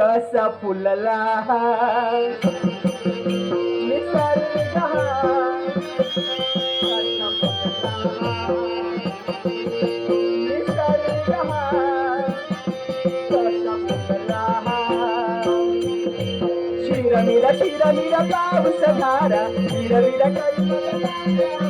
कसा फुलला Mira, mira, mira, mira, pausa, para. Mira, mira, cariño,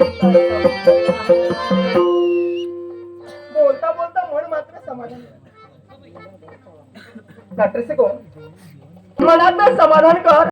बोलता बोलता मन मात्र समाधान डॉक्टर कोण मनात समाधान कर